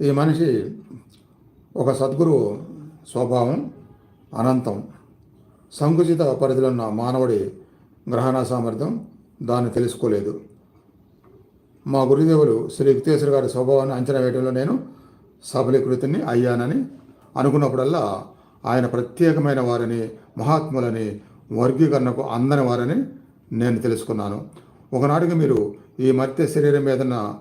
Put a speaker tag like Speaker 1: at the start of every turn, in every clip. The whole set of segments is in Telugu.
Speaker 1: ఈ మనిషి ఒక సద్గురు స్వభావం అనంతం సంకుచిత పరిధిలో ఉన్న మానవుడి గ్రహణ సామర్థ్యం దాన్ని తెలుసుకోలేదు. మా గురుదేవులు శ్రీ యుక్తేశ్వర గారి స్వభావాన్ని అంచనా వేయడంలో నేను సఫలీకృతిని అయ్యానని అనుకున్నప్పుడల్లా ఆయన ప్రత్యేకమైన వారిని మహాత్ములని వర్గీకరణకు అందని వారని నేను తెలుసుకున్నాను. ఒకనాటికి మీరు ఈ మర్త్య శరీరం మీదన్న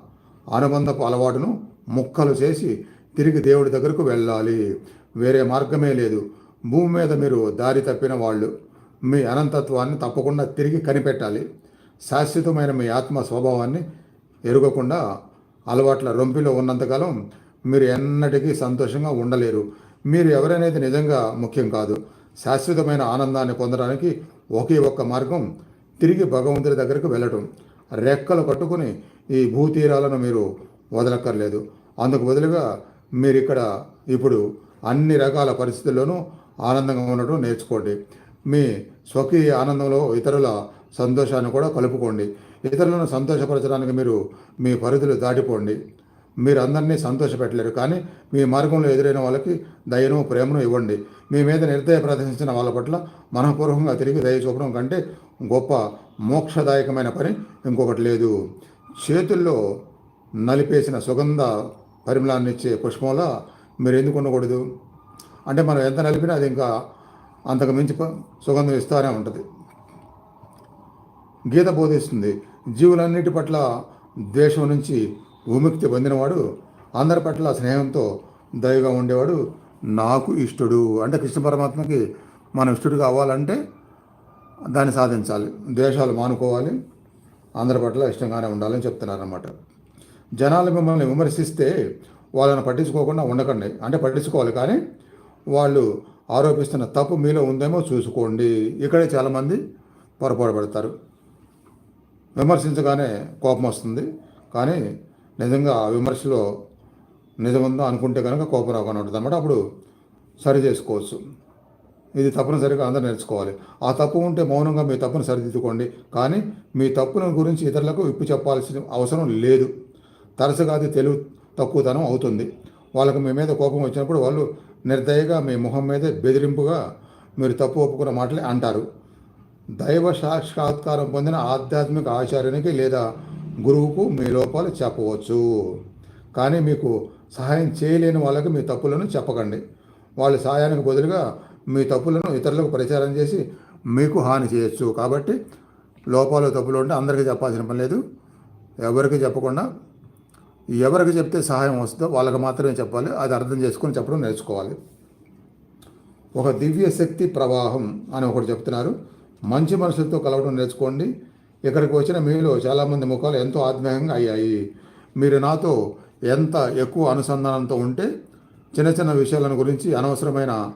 Speaker 1: అనుబంధపు అలవాటును ముక్కలు చేసి తిరిగి దేవుడి దగ్గరకు వెళ్ళాలి. వేరే మార్గమే లేదు. భూమి మీద మీరు దారి తప్పిన వాళ్ళు మీ అనంతత్వాన్ని తప్పకుండా తిరిగి కనిపెట్టాలి. శాశ్వతమైన మీ ఆత్మ స్వభావాన్ని ఎరుగకుండా అలవాట్ల రొంపిలో ఉన్నంతకాలం మీరు ఎన్నటికీ సంతోషంగా ఉండలేరు. మీరు ఎవరనేది నిజంగా ముఖ్యం కాదు. శాశ్వతమైన ఆనందాన్ని పొందడానికి ఒకే ఒక్క మార్గం తిరిగి భగవంతుడి దగ్గరకు వెళ్ళటం. రెక్కలు కట్టుకుని ఈ భూతీరాలను మీరు వదలక్కర్లేదు. అందుకు బదులుగా మీరు ఇక్కడ ఇప్పుడు అన్ని రకాల పరిస్థితుల్లోనూ ఆనందంగా ఉండటం నేర్చుకోండి. మీ స్వకీయ ఆనందంలో ఇతరుల సంతోషాన్ని కూడా కలుపుకోండి. ఇతరులను సంతోషపరచడానికి మీరు మీ పరిధులు దాటిపోండి. మీరు అందరినీ సంతోషపెట్టలేరు కానీ మీ మార్గంలో ఎదురైన వాళ్ళకి దయను ప్రేమను ఇవ్వండి. మీ మీద నిర్దయ ప్రదర్శించిన వాళ్ళ పట్ల మనఃపూర్వకంగా తిరిగి దయ చూపడం కంటే గొప్ప మోక్షదాయకమైన పని ఇంకొకటి లేదు. చేతుల్లో నలిపేసిన సుగంధ పరిమళాన్ని ఇచ్చే పుష్పంలా మీరు ఎందుకు ఉండకూడదు? అంటే మనం ఎంత నలిపినా అది ఇంకా అంతకు మించి సుగంధం ఇస్తూనే ఉంటుంది. గీత బోధిస్తుంది జీవులన్నిటి పట్ల ద్వేషం నుంచి విముక్తి పొందినవాడు అందరి పట్ల స్నేహంతో దయగా ఉండేవాడు నాకు ఇష్టడు. అంటే కృష్ణ పరమాత్మకి మనం ఇష్టడు కావాలంటే దాన్ని సాధించాలి. ద్వేషాలు మానుకోవాలి అందరి పట్ల ఇష్టంగానే ఉండాలని చెప్తున్నారన్నమాట. జనాలు మిమ్మల్ని విమర్శిస్తే వాళ్ళని పట్టించుకోకుండా ఉండకండి. అంటే పట్టించుకోవాలి. కానీ వాళ్ళు ఆరోపిస్తున్న తప్పు మీలో ఉందేమో చూసుకోండి. ఇక్కడే చాలామంది పొరపాటు పడతారు. విమర్శించగానే కోపం వస్తుంది. కానీ నిజంగా ఆ విమర్శలో నిజముందో అనుకుంటే కనుక కోపం రాకుండా ఉంటుంది అనమాట అప్పుడు సరి చేసుకోవచ్చు. ఇది తప్పనిసరిగా అందరూ నేర్చుకోవాలి. ఆ తప్పు ఉంటే మౌనంగా మీ తప్పును సరిదిద్దుకోండి. కానీ మీ తప్పుల గురించి ఇతరులకు విప్పి చెప్పాల్సిన అవసరం లేదు. తరచుగా అది తెలుగు తక్కువతనం అవుతుంది. వాళ్ళకు మీ మీద కోపం వచ్చినప్పుడు వాళ్ళు నిర్దయగా మీ ముఖం మీదే బెదిరింపుగా మీరు తప్పు ఒప్పుకున్న మాటలే అంటారు. దైవ సాక్షాత్కారం పొందిన ఆధ్యాత్మిక ఆచార్యునికి లేదా గురువుకు మీ లోపాలు చెప్పవచ్చు. కానీ మీకు సహాయం చేయలేని వాళ్ళకి మీ తప్పులను చెప్పకండి. వాళ్ళ సహాయానికి బదులుగా మీ తప్పులను ఇతరులకు ప్రచారం చేసి మీకు హాని చేయొచ్చు. కాబట్టి లోపాలు తప్పులు ఉంటే అందరికీ చెప్పాల్సిన పని లేదు. ఎవరికి చెప్పకుండా ఎవరికి చెప్తే సహాయం వస్తుందో వాళ్ళకి మాత్రమే చెప్పాలి. అది అర్థం చేసుకొని చెప్పడం నేర్చుకోవాలి. ఒక దివ్య శక్తి ప్రవాహం అని ఒకటి చెప్తున్నారు. మంచి మనుషులతో కలవడం నేర్చుకోండి. ఇక్కడికి వచ్చిన మీలో చాలామంది ముఖాలు ఎంతో ఆత్మీయంగా అయ్యాయి. మీరు నాతో ఎంత ఎక్కువ అనుసంధానంతో ఉంటే చిన్న చిన్న విషయాలను గురించి అనవసరమైన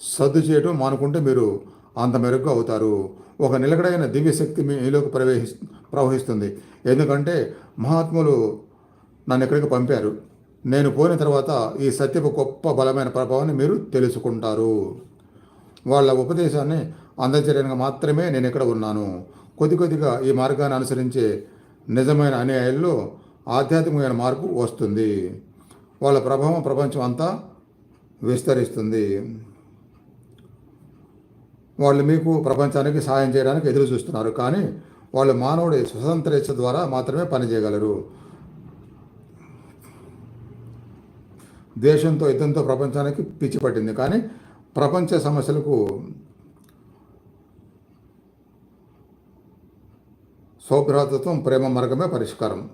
Speaker 1: సర్దు చేయడం మానుకుంటే మీరు అంత మెరుగ్గా అవుతారు. ఒక నిలకడైన దివ్యశక్తి మీలోకి ప్రవేశి ప్రవహిస్తుంది. ఎందుకంటే మహాత్ములు నన్ను ఎక్కడికి పంపారు? నేను పోయిన తర్వాత ఈ సత్యపు గొప్ప బలమైన ప్రభావాన్ని మీరు తెలుసుకుంటారు. వాళ్ళ ఉపదేశాన్ని అందజేయడానికి మాత్రమే నేను ఇక్కడ ఉన్నాను? కొద్ది కొద్దిగా ఈ మార్గాన్ని అనుసరించే నిజమైన అనుయాయుల్లో ఆధ్యాత్మికమైన మార్పు వస్తుంది. వాళ్ళ ప్రభావం ప్రపంచం అంతా విస్తరిస్తుంది. వాళ్ళు మీకు ప్రపంచానికి సాయం చేయడానికి ఎదురు చూస్తున్నారు. కానీ వాళ్ళు మానవుడి స్వతంత్ర ఇచ్చ ద్వారా మాత్రమే పనిచేయగలరు. దేశంతో యుద్ధంతో ప్రపంచానికి పిచ్చి పట్టింది. కానీ ప్రపంచ సమస్యలకు సౌభ్రాతత్వం ప్రేమ మార్గమే పరిష్కారం.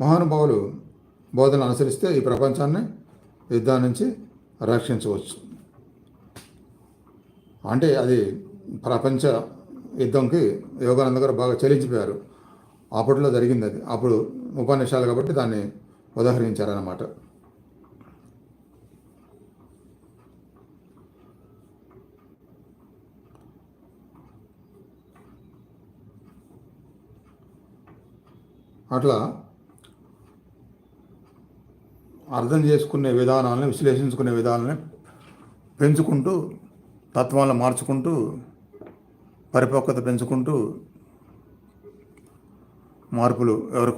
Speaker 1: మహానుభావులు బోధన అనుసరిస్తే ఈ ప్రపంచాన్ని యుద్ధం నుంచి రక్షించవచ్చు. అంటే అది ప్రపంచ యుద్ధంకి యోగానంద గారు బాగా చెల్లించిపోయారు అప్పట్లో జరిగింది అది. అప్పుడు ఉపన్యాసాలు కాబట్టి దాన్ని ఉదాహరించారన్నమాట. అట్లా అర్థం చేసుకునే విధానాలను విశ్లేషించుకునే విధానాలని పెంచుకుంటూ తత్వాలను మార్చుకుంటూ పరిపక్వత పెంచుకుంటూ మార్పులు ఎవరు